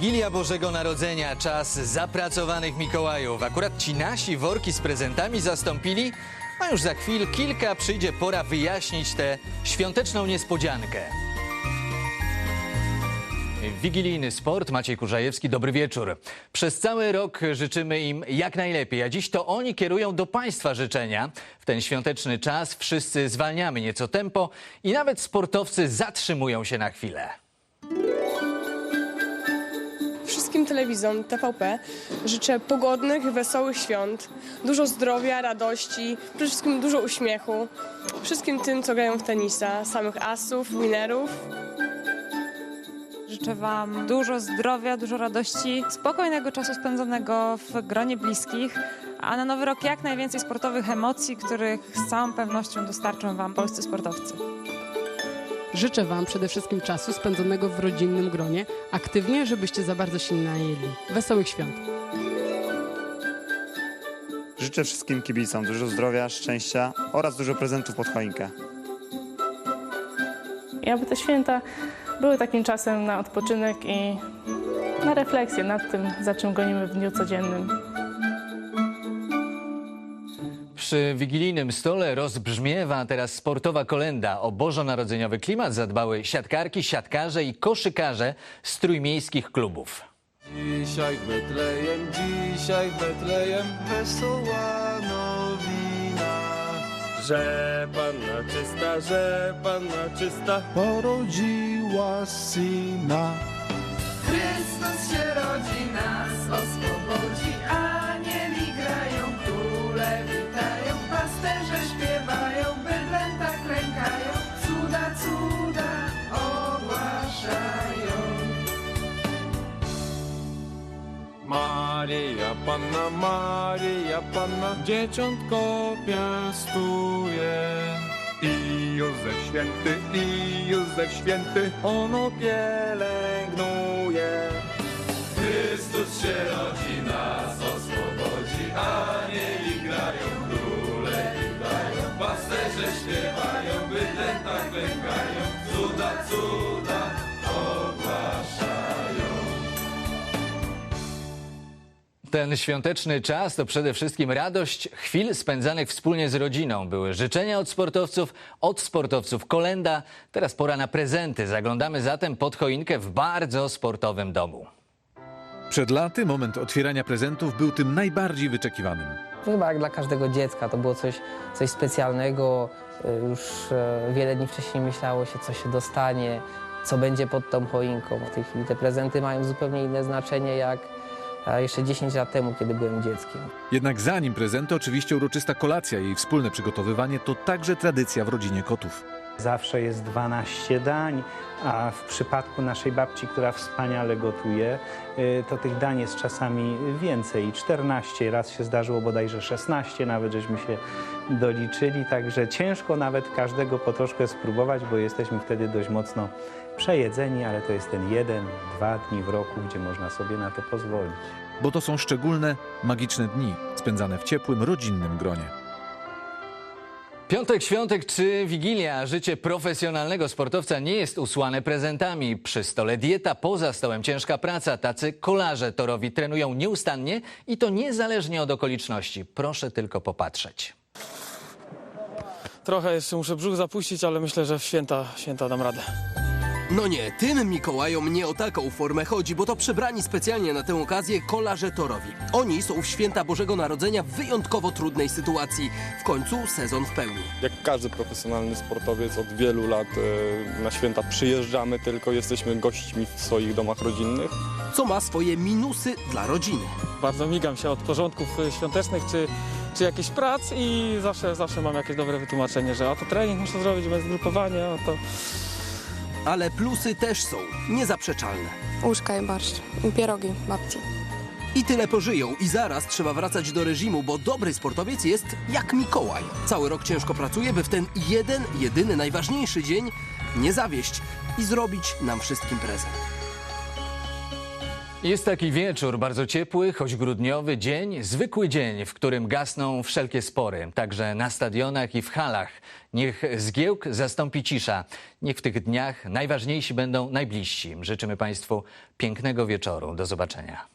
Wigilia Bożego Narodzenia, czas zapracowanych Mikołajów. Akurat ci nasi worki z prezentami zastąpili, a już za chwil kilka przyjdzie pora wyjaśnić tę świąteczną niespodziankę. Wigilijny sport, Maciej Kurzajewski, dobry wieczór. Przez cały rok życzymy im jak najlepiej, a dziś to oni kierują do Państwa życzenia. W ten świąteczny czas wszyscy zwalniamy nieco tempo i nawet sportowcy zatrzymują się na chwilę. Telewizom TVP życzę pogodnych, wesołych świąt, dużo zdrowia, radości, przede wszystkim dużo uśmiechu. Wszystkim tym, co grają w tenisa, samych asów, winerów. Życzę Wam dużo zdrowia, dużo radości, spokojnego czasu spędzonego w gronie bliskich, a na nowy rok jak najwięcej sportowych emocji, których z całą pewnością dostarczą Wam polscy sportowcy. Życzę Wam przede wszystkim czasu spędzonego w rodzinnym gronie, aktywnie, żebyście za bardzo się nie najedli. Wesołych świąt! Życzę wszystkim kibicom dużo zdrowia, szczęścia oraz dużo prezentów pod choinkę. I aby te święta były takim czasem na odpoczynek i na refleksję nad tym, za czym gonimy w dniu codziennym. Przy wigilijnym stole rozbrzmiewa teraz sportowa kolenda. O bożonarodzeniowy klimat zadbały siatkarki, siatkarze i koszykarze z trójmiejskich klubów. Dzisiaj w Betlejem, dzisiaj w Betlejem wesoła nowina. Że panna czysta, że panna czysta porodziła syna. Chrystus się rodzi, nas oswobodzi, pasterze śpiewają, bydlęta klękają, cuda, cuda ogłaszają. Maryja Panna, Maryja Panna, dzieciątko piastuje. I Józef Święty, i Józef Święty, ono pielęgnuje. Chrystus się rodzi, Ten świąteczny czas to przede wszystkim radość chwil spędzanych wspólnie z rodziną. Były życzenia od sportowców, od sportowców kolenda. Teraz pora na prezenty. Zaglądamy zatem pod choinkę w bardzo sportowym domu. Przed laty moment otwierania prezentów był tym najbardziej wyczekiwanym. Chyba jak dla każdego dziecka to było coś, coś specjalnego. Y, Już e, wiele dni wcześniej myślało się, co się dostanie, co będzie pod tą choinką. W tej chwili te prezenty mają zupełnie inne znaczenie jak e, jeszcze 10 lat temu, kiedy byłem dzieckiem. Jednak zanim prezenty, oczywiście uroczysta kolacja i jej wspólne przygotowywanie to także tradycja w rodzinie kotów. Zawsze jest 12 dań, a w przypadku naszej babci, która wspaniale gotuje, y, to tych dań jest czasami więcej. 14 raz się zdarzyło bodajże 16, nawet żeśmy się doliczyli, także ciężko nawet każdego po troszkę spróbować, bo jesteśmy wtedy dość mocno przejedzeni, ale to jest ten jeden, dwa dni w roku, gdzie można sobie na to pozwolić. Bo to są szczególne, magiczne dni spędzane w ciepłym, rodzinnym gronie. Piątek, świątek czy Wigilia? Życie profesjonalnego sportowca nie jest usłane prezentami. Przy stole dieta, poza stołem ciężka praca. Tacy kolarze torowi trenują nieustannie i to niezależnie od okoliczności. Proszę tylko popatrzeć. Trochę jeszcze muszę brzuch zapuścić, ale myślę, że w święta, święta dam radę. No nie, tym Mikołajom nie o taką formę chodzi, bo to przebrani specjalnie na tę okazję kolarze torowi. Oni są w święta Bożego Narodzenia w wyjątkowo trudnej sytuacji. W końcu sezon w pełni. Jak każdy profesjonalny sportowiec od wielu lat e, na święta przyjeżdżamy tylko, jesteśmy gośćmi w swoich domach rodzinnych. Co ma swoje minusy dla rodziny. Bardzo migam się od porządków y, świątecznych czy, czy jakichś prac i zawsze, zawsze mam jakieś dobre wytłumaczenie, że a to trening muszę zrobić bez grupowania, a to... Ale plusy też są niezaprzeczalne. Łóżka i barszcz, i pierogi babci. I tyle pożyją i zaraz trzeba wracać do reżimu, bo dobry sportowiec jest jak Mikołaj. Cały rok ciężko pracuje, by w ten jeden, jedyny, najważniejszy dzień nie zawieść i zrobić nam wszystkim prezent. Jest taki wieczór, bardzo ciepły, choć grudniowy dzień, zwykły dzień, w którym gasną wszelkie spory, także na stadionach i w halach. Niech zgiełk zastąpi cisza. Niech w tych dniach najważniejsi będą najbliżsi. Życzymy Państwu pięknego wieczoru. Do zobaczenia.